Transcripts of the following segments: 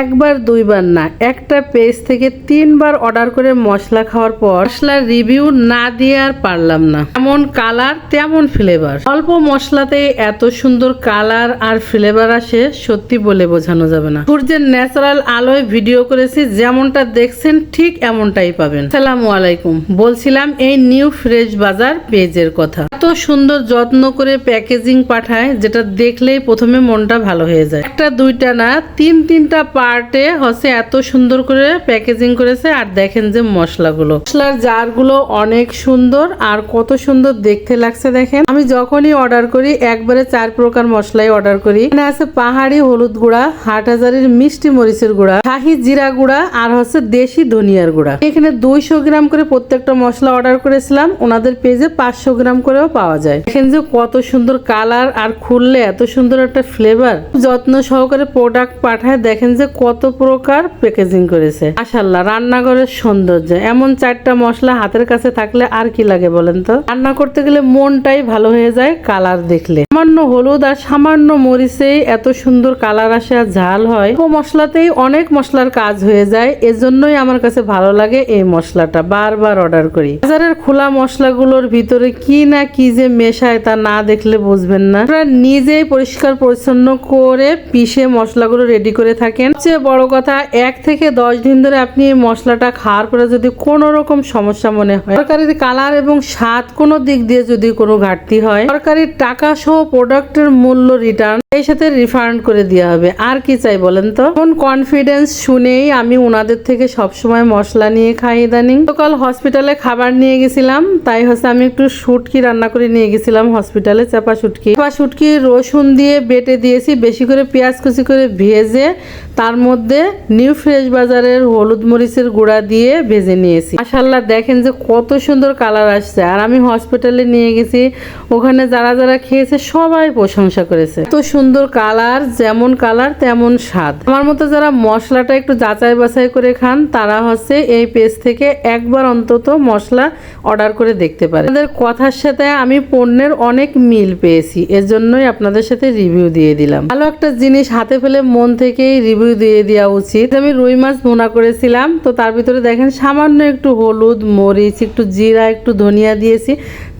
একবার, দুইবার না, একটা পেজ থেকে তিনবার অর্ডার করে মশলা খাওয়ার পর মশলার রিভিউ না দিয়ে আর পারলাম না। এমন কালার, তেমন ফ্লেভার। অল্প মশলাতে এত সুন্দর কালার আর ফ্লেভার আসে, সত্যি বলে বোঝানো যাবে না। সূর্যের ন্যাচারাল আলোয় ভিডিও করেছি, যেমনটা দেখছেন ঠিক এমনটাই পাবেন। সালামু আলাইকুম। বলছিলাম এই নিউ ফ্রেশ বাজার পেজের কথা। এত সুন্দর যত্ন করে প্যাকেজিং পাঠায়, যেটা দেখলেই প্রথমে মনটা ভালো হয়ে যায়। একটা, দুইটা না, তিন, তিনটা পার্টে হচ্ছে এত সুন্দর করে প্যাকেজিং করেছে আর দেখেন যে মশলাগুলো। মশলার জারগুলো অনেক সুন্দর আর কত সুন্দর দেখতে লাগছে দেখেন। আমি যখনই অর্ডার করি, একবারে চার প্রকার মশলাই অর্ডার করি। এখানে আছে পাহাড়ি হলুদ গুঁড়া হাটহাজারির মিষ্টি মরিচের গুঁড়া, শাহি জিরা গুঁড়া আর হচ্ছে দেশি ধনিয়ার গুঁড়া। এখানে দুইশো গ্রাম করে প্রত্যেকটা মশলা অর্ডার করেছিলাম। ওনাদের পেজে পাঁচশো গ্রাম করেও পাওয়া যায়। দেখেন যে কত সুন্দর কালার আর খুললে এত সুন্দর একটা ফ্লেভার যত্ন সহকারে প্রোডাক্ট পাঠায়, দেখেন যে কত প্রকার প্যাকেজিং করেছে। মাশাল্লাহ রান্নাঘরের সৌন্দর্য। এমন চারটা মশলা হাতের কাছে থাকলে আর কি লাগে বলেন তো? রান্না করতে গেলে মনটাই ভালো হয়ে যায় কালার দেখলে। সামান্য হলুদ আর সামান্য মরিচেই এত সুন্দর কালার আসে আর ঝাল হয়। ও মশলাতেই অনেক মশলার কাজ হয়ে যায়। এজন্যই আমার কাছে ভালো লাগে এই মশলাটা। বারবার অর্ডার করি। বাজারের খোলা মশলাগুলোর ভিতরে কি না কি যে মেশায় তা না দেখলে বুঝবেন না। নিজেই পরিষ্কার পরিচ্ছন্ন করে পিষে মশলাগুলো রেডি করে থাকেন। সবচেয়ে বড় কথা, এক থেকে দশ দিন ধরে আপনি এই মশলাটা খাওয়ার পরে যদি কোনো রকম সমস্যা মনে হয়, তরকারির কালার এবং স্বাদ কোনো দিক দিয়ে যদি কোনো ঘাটতি হয়, তরকারির টাকা সহ প্রোডাক্টের মূল্য রিটার্ন এই সাথে রিফান্ড করে দেওয়া হবে। আর কি চাই বলেন তো? কোন কনফিডেন্স শুনেই আমি ওনাদের থেকে সবসময় মশলা নিয়ে খাই ইদানিং। সকাল হসপিটালে খাবার নিয়ে গেছিলাম, তাই হচ্ছে আমি একটু শুটকি রান্না করে নিয়ে গেছিলাম হসপিটালে চাপা শুটকি। চাপা শুটকি রসুন দিয়ে বেটে দিয়েছি, বেশি করে পেঁয়াজ কুচি করে ভেজে তার মধ্যে নিউ ফ্রেশ বাজারের হলুদ মরিচের গুঁড়া দিয়ে ভেজে নিয়েছি। মাশাল্লাহ দেখেন যে কত সুন্দর কালার আসছে। আর আমি হসপিটালে নিয়ে গেছি। ওখানে যারা যারা খেয়েছে, সবাই প্রশংসা করেছে। এত সুন্দর কালার, যেমন কালার তেমন স্বাদ। আমার মতো যারা মশলাটা একটু যাচাই বাছাই করে খান, তারা হচ্ছে এই পেজ থেকে একবার অন্তত মশলা অর্ডার করে দেখতে পারে। আপনাদের কথার সাথে আমি পণ্যের অনেক মিল পেয়েছি। এর জন্যই আপনাদের সাথে রিভিউ দিয়ে দিলাম। ভালো একটা জিনিস হাতে ফেলে মন থেকেই রিভিউ দিয়ে দেওয়া উচিত। আমি রুই মাছ ভুনা করেছিলাম, তো তার ভিতরে দেখেন সামান্য একটু হলুদ মরিচ, একটু জিরা, একটু ধনিয়া দিয়েছি।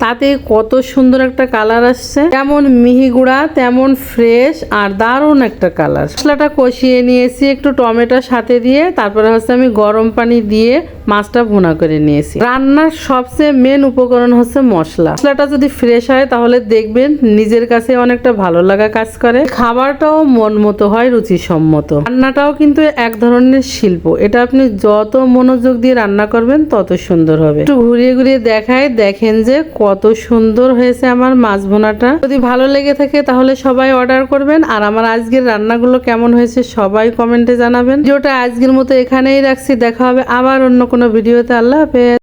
তাতে কত সুন্দর একটা কালার আসছে। তেমন মিহি গুঁড়া, তেমন ফ্রেশ আর দারুণ একটা কালার। মশলাটা কষিয়ে নিয়েছি, একটু টমেটোর সাথে দিয়ে, তারপরে হচ্ছে আমি গরম পানি দিয়ে মাছটা ভুনা করে নিয়েছি। রান্নার সবচেয়ে মেন উপকরণ হচ্ছে মশলা। মশলাটা যদি ফ্রেশ হয়, তাহলে দেখবেন নিজের কাছে অনেকটা ভালো লাগা কাজ করে। খাবারটাও মন মতো হয়, রুচিসম্মত। রান্নাটাও কিন্তু এক ধরনের শিল্প। এটা আপনি যত মনোযোগ দিয়ে রান্না করবেন, তত সুন্দর হবে। একটু ঘুরিয়ে ঘুরিয়ে দেখায়, দেখেন যে কত সুন্দর হয়েছে আমার মাছ ভুনাটা। যদি ভালো লেগে থাকে তাহলে সবাই অর্ডার করবেন। আর আমার আজকের রান্নাগুলো কেমন হয়েছে সবাই কমেন্টে জানাবেন। ভিডিওটা আজকের মতো এখানেই রাখছি। দেখা হবে আবার অন্য কোনো ভিডিওতে। আল্লাহ হাফেজ।